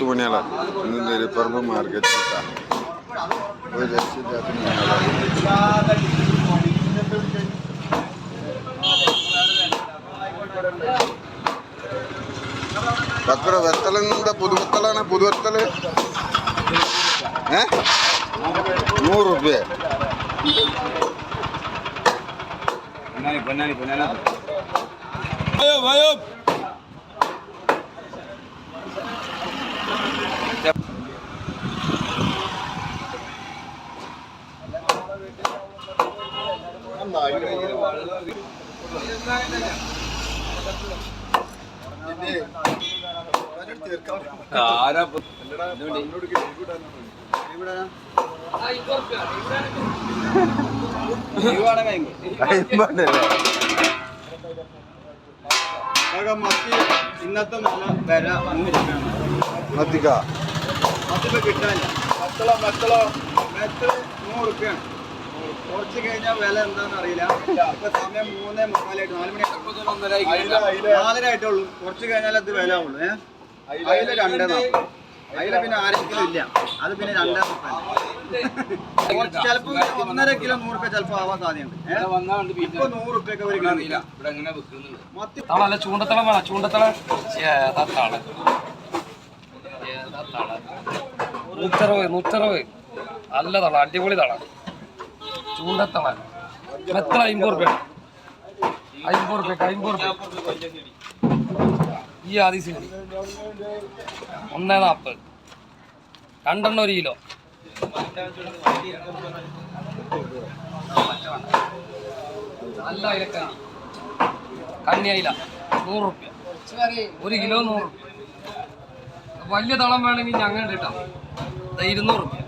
पुण्याला इंदुरी परब मार्ग होता वो जैसे పత్ర వెత్తలంతా పుదు వెత్తలనా పుదు వెత్తలు నూరు రూపాయ వయో వయో ഇന്നത്തെ നല്ല വില മത്തിക്ക മത്തിപ്പോ കിട്ടാനില്ല മത്തളോ മത്തളോ മെത്തൾ നൂറ് റുപ്യാണ് കുറച്ച് കഴിഞ്ഞാൽ വില എന്താണെന്ന് അറിയില്ല. ഇപ്പൊ സമയം മൂന്ന് മുക്കാലായിട്ട് നാല് മണി നാലര ആയിട്ടുള്ളൂ കുറച്ച് കഴിഞ്ഞാൽ അത് വില ആവുള്ളൂ ഏഹ് അതിൽ രണ്ടേ നാൽപ്പത് പിന്നെ ആരെങ്കിലും ഇല്ല. അത് പിന്നെ രണ്ടേ ചിലപ്പോ ഒന്നര കിലോ നൂറ് രൂപ ചിലപ്പോ ആവാൻ സാധ്യതയുണ്ട് ഇപ്പൊ നൂറ് രൂപയൊക്കെ ഒരു കിലോ മത്തി തളല്ല ചൂണ്ടത്തളം വേണം. ചൂണ്ടത്തള ഏതാ തള ഏതാ തള നൂറ്ററുപത് നൂറ്ററുപത്. നല്ല തള അടിപൊളി തള. ചൂണ്ടത്തള മെത്തള അമ്പത് റുപ്യ അമ്പത് റുപ്യ അമ്പത് റുപ്യ ഈ ആദിസ് ഒന്നേ നാൽപ്പത് രണ്ടെണ്ണം ഒരു കിലോ. നല്ല അയിലക്കണ്ടി കണ്ണി അയില നൂറ് റുപ്യ ഒരു കിലോ നൂറ് റുപ്യ വലിയ തളം വേണമെങ്കിൽ ഞങ്ങൾ കിട്ടാം ഇരുന്നൂറ് റുപ്യ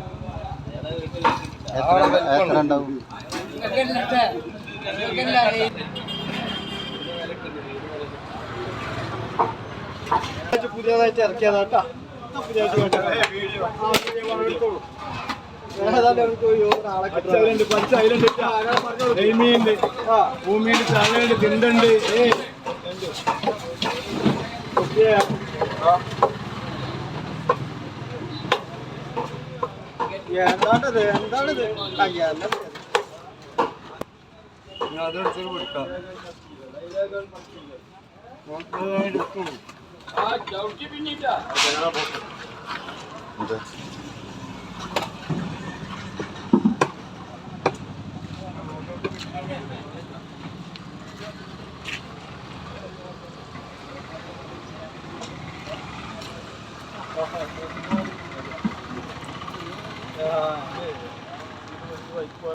പുതിയതായിട്ട് ഇറക്കിയതാ കേട്ടോ. പുതിയതായിട്ട് തിണ്ടുണ്ട്. ആ, എന്താണിത് എന്താണിത് ആ, എന്താ ഇത്? അതെടുത്ത് കൊടുക്കാം இப்போ